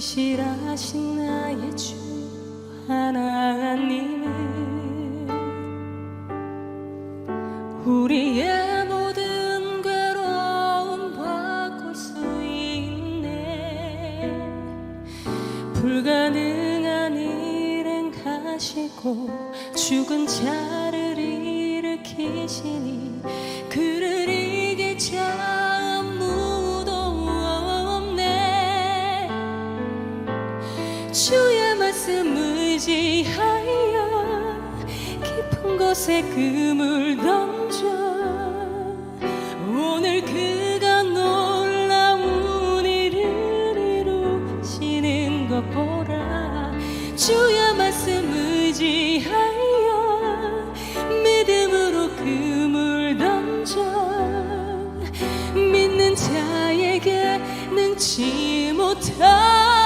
신실하신 나의 주 하나님은 우리의 모든 괴로움 바꿀 수 있네. 불가능한 일은 가시고 죽은 자를 일으키시니 그를 주의 말씀 의지하여 깊은 곳에 그물 던져 오늘 그가 놀라운 일을 이루시는 것 보라 주의 말씀 의지하여 믿음으로 그물 던져 믿는 자에게 능치 못함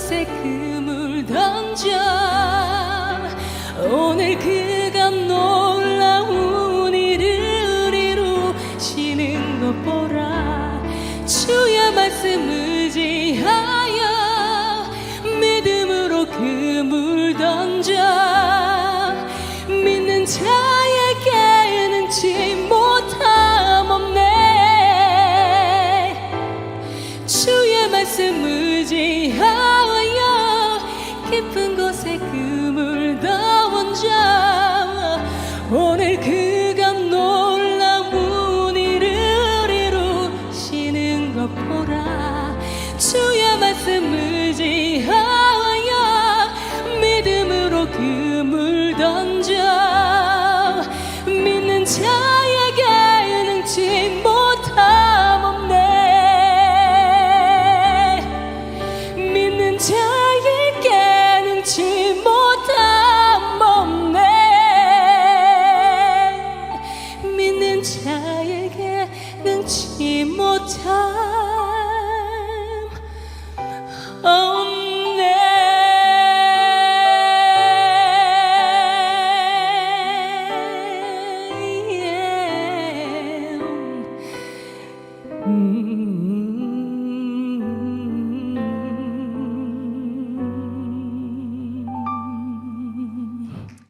깊은 곳에 그물 던져 오늘 그가 놀라운 일을 이루시는 것 보라. 주의 말씀 의지하여 믿음으로 그물 던져 믿는 자에게는 지 못함 없네. 주의 말씀 주의 말씀을 지하여 믿음으로 금을 던져. 믿는 자에게 능치 못함 없네. 믿는 자에게 능치 못함 없네. 믿는 자에게 능치 못함.